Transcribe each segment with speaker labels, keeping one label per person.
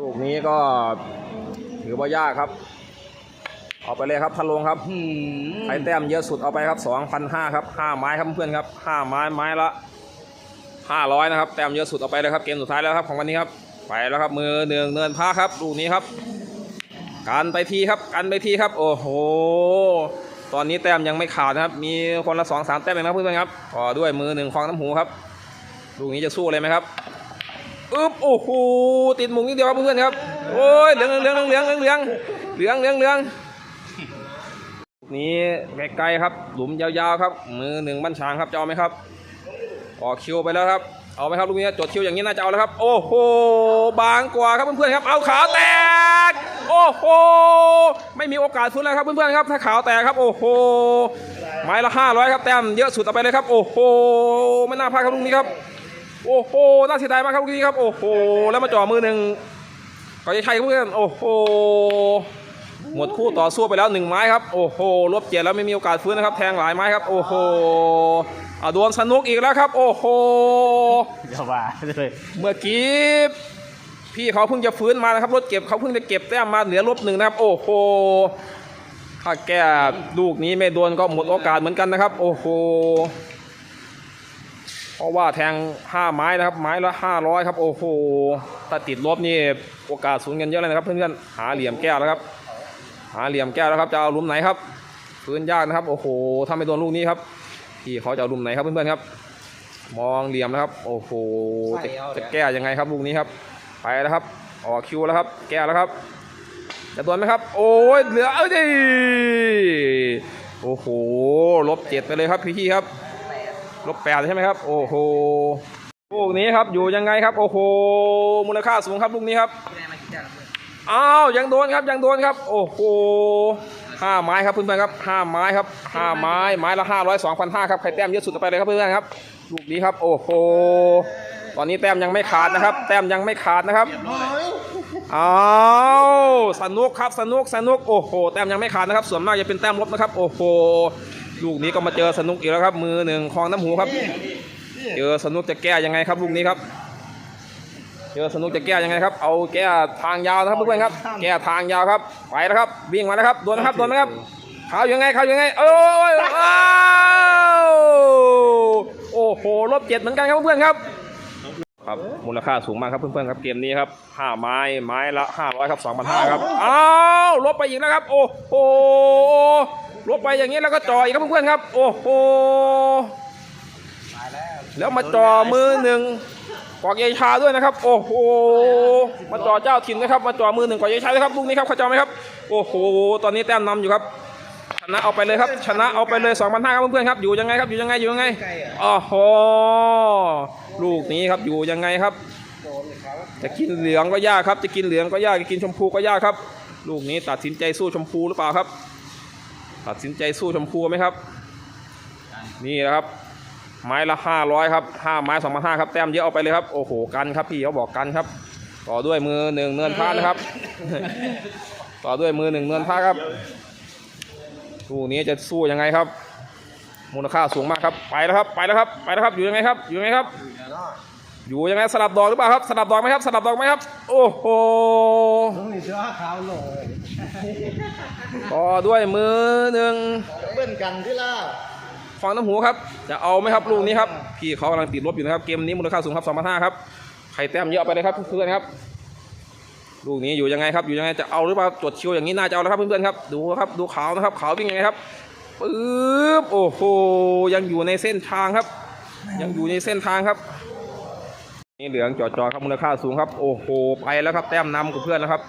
Speaker 1: ลูกนี้ก็ถือว่ายากครับ เอาไปเลยครับพันลงครับใครแต้มเยอะสุดเอาไปครับ2,500ครับ5ไม้ครับเพื่อนครับ5ไม้ไม้ละ500นะครับแต้มเยอะสุดเอาไปเลยครับเกมสุดท้ายแล้วครับของวันนี้ครับไปแล้วครับมือหนึ่งเนินผ้าครับลูกนี้ครับกันไปทีครับกันไปทีครับ โอ้โห ตอนนี้แต้มยังไม่ขาดนะครับ มีคนละสองสามแต้มเองนะครับเพื่อนๆครับต่อด้วยมือหนึ่งคลองน้ำหูครับลูกนี้จะสู้เลยไหมครับ อึ๊บโอ้โหติดมุงนิดเดียวครับเพื่อนครับโอ้ยเหลืองเหลืองเหลืองเหลืองเหลืองเหลืองเหลืองนี้ไกลๆครับ หลุมยาวๆครับ มือหนึ่งบั้นช้างครับจะเอาไหมครับออกคิวไปแล้วครับ เอาไหมครับลูกนี้จดคิวอย่างนี้น่าจะเอาแล้วครับ โอ้โหบางกว่าครับเพื่อนๆครับ เอาขาแตก โอ้โหไม่มีโอกาสฟื้แล้วครับเพื่อนๆครับ ถ้าขาวแตกครับ โอ้โหไม้ละห้าร้อยครับแต้มเยอะสุดต่อไปเลยครับ โอ้โหไม่น่าพลาดครับลูกนี้ครับ โอ้โห น่าเสียดายมากครับลูกนี้ครับ โอ้โห แล้วมาจ่อมือหนึ่งก็จะใช่เพื่อน โอ้โห หมดคู่ต่อสู้ไปแล้วหนึ่งไม้ครับ โอ้โหลบเจ็ดแล้วไม่มีโอกาสฟื้นนะครับ แทงหลายไม้ครับ โอ้โหอาโดนสนุกอีกแล้วครับ โอ้โห
Speaker 2: อย่าว่าเลย
Speaker 1: เมื่อกี้พี่เขาเพิ่งจะฟื้นมานะครับ รถเก็บเขาเพิ่งจะเก็บแต้มมาเหลือลบหนึ่งนะครับ โอ้โหถ้าแก้ลูกนี้ไม่โดนก็หมดโอกาสเหมือนกันนะครับ โอ้โห ราะว่าแทงห้าไม้นะครับ ไม้ละห้าร้อยครับ โอ้โหถ้าติดลบนี่โอกาสสูญเงินเยอะเลยนะครับเพื่อนๆหาเหลี่ยมแก้วแล้วครับ หาเหลี่ยมแก้วแล้วครับจะเอาหลุมไหนครับฟื้นยากนะครับ โอ้โหถ้าไม่โดนลูกนี้ครับพี่เขาจะเอาหลุมไหนครับเพื่อนๆครับ มองเหลี่ยมนะครับ โอ้โหจะจะแก้ยังไงครับลูกนี้ครับ ไปแล้วครับออกคิวแล้วครับ แก้แล้วครับจะโดนไหมครับ โอ้ยเหลือเอาดิโอ้โหลบเจ็ดไปเลยครับพี่ๆครับ ลบแปดใช่ไหมครับ โอ้โหลูกนี้ครับอยู่ยังไงครับ โอ้โห มูลค่าสูงครับลูกนี้ครับอ้าวยังโดนครับยังโดนครับ โอ้โหห้าไม้ครับเพื่อนๆครับห้าไม้ครับห้าไม้ไม้ละห้าร้อยสองพันห้าครับใครแต้มเยอะสุดไปเลยครับเพื่อนๆครับลูกนี้ครับ โอ้โหตอนนี้แต้มยังไม่ขาดนะครับ แต้มยังไม่ขาดนะครับอ้าวสนุกครับสนุกสนุกโอ้โหแต้มยังไม่ขาดนะครับ ส่วนมากจะเป็นแต้มลบนะครับ โอ้โห ลูกนี้ก็มาเจอสนุกอีกแล้วครับ มือหนึ่งคลองน้ำหูครับ เจอสนุกจะแก้ยังไงครับลูกนี้ครับ เจอสนุกจะแก้ยังไงครับ เอาแก้ทางยาวนะครับเพื่อนๆครับ แก้ทางยาวครับ ไปแล้วครับ วิ่งมาแล้วครับ โดนนะครับ โดนนะครับ เขายังไงเขายังไง โอ้ยโอ้โห ลบเจ็ดเหมือนกันครับเพื่อนๆครับครับมูลค่าสูงมากครับเพื่อนๆครับเกมนี้ครับห้าไม้ไม้ละห้าร้อยครับสองพันห้าครับอ้าวลบไปอีกแล้วครับ โอ้โห ลบไปอย่างนี้แล้วก็จ่ออีกครับเพื่อนๆครับ โอ้โหแล้วมาจ่อมือหนึ่งกอกเยชาด้วยนะครับ โอ้โหมาจ่อเจ้าถิ่นนะครับ มาจ่อมือหนึ่งกอกเยชาด้วยครับลูกนี้ครับเข้าใจไหมครับ โอ้โห ตอนนี้แต้มนำอยู่ครับ ชนะเอาไปเลยครับ ชนะเอาไปเลย2 5 0 0ครับเพื่อนๆครับ อยู่ยังไงครับ อยู่ยังไง อยู่ยังไงอ๋อโหลูกนี้ครับ อยู่ยังไงครับ จะกินเหลืองก็ยากครับ จะกินเหลืองก็ยาก จะกินชมพูก็ยากครับ ลูกนี้ตัดสินใจสู้ชมพูหรือเปล่าครับ ตัดสินใจสู้ชมพูไหมครับ นี่แหละครับ ไม้ละห้าร้อยครับห้าไม้สองพันห้าครับแต้มเยอะเอาไปเลยครับ โอ้โหกันครับพี่เขาบอกกันครับ ต่อด้วยมือหนึ่งเนินพระนะครับ ต่อด้วยมือหนึ่งเนินพระครับลูกนี้จะสู้ยังไงครับ มูลค่าสูงมากครับ ไปแล้วครับ ไปแล้วครับ ไปแล้วครับ อยู่ยังไงครับ อยู่ยังไงครับ อยู่ยังไงสลับดอกหรือเปล่าครับสลับดอกไหมครับสลับดอกไหมครับ โอ้โห
Speaker 2: ต้องมีเสื้อขาวหน่อย
Speaker 1: ต่อด้วยมือหนึ่ง
Speaker 2: เบิ้ลกันที่ล่ะ
Speaker 1: ฟังน้ำหูครับ จะเอาไหมครับลูกนี้ครับพี่เขากำลังติดลบอยู่นะครับเกมนี้มูลค่าสูงครับ2,500ครับใครแต้มเยอะเอาไปเลยครับเพื่อนๆครับลูกนี้อยู่ยังไงครับอยู่ยังไงจะเอาหรือเปล่าจดคิวอย่างนี้น่าจะเอาแล้วครับเพื่อนๆครับดูครับดูขาวนะครับขาววิ่งยังไงครับปึ๊บโอ้โหยังอยู่ในเส้นทางครับ ยังอยู่ในเส้นทางครับ นี่เหลืองจอจอครับมูลค่าสูงครับโอ้โหไปแล้วครับแต้มนำกับเพื่อนแล้วครับ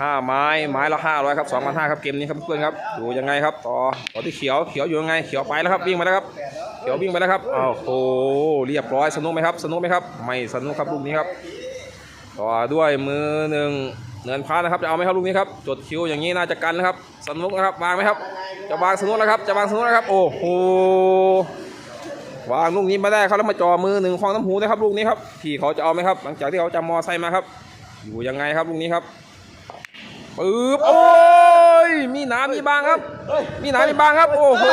Speaker 1: ห้าไม้ไม้ละห้าร้อยครับสองพันห้าครับเกมนี้ครับเพื่อนครับอยู่ยังไงครับต่อต่อที่เขียวเขียวอยู่ยังไงเขียวไปแล้วครับวิ่งไปแล้วครับเขียววิ่งไปแล้วครับอ้าวโอ้โหเรียบร้อยสนุกไหมครับ สนุกไหมครับไม่สนุกครับลูกนี้ครับต่อด้วยมือหนึ่งเนินพานะครับจะเอาไหมครับลูกนี้ครับจดคิวอย่างนี้น่าจะกันนะครับสนุกนะครับวางไหมครับจะวางสนุกแล้วครับจะวางสนุกแล้วครับโอ้โห วางลูกนี้มาได้เขาแล้วมาจ่อมือหนึ่งคลองน้ำหูนะครับลูกนี้ครับพี่เขาจะเอาไหมครับ หลังจากที่เขาจำมอไซค์มาครับ อยู่ยังไงครับลูกนี้ครับปึ๊บโอ้ยมีหนามีบางครับ มีหนามีบางครับ โอ้โห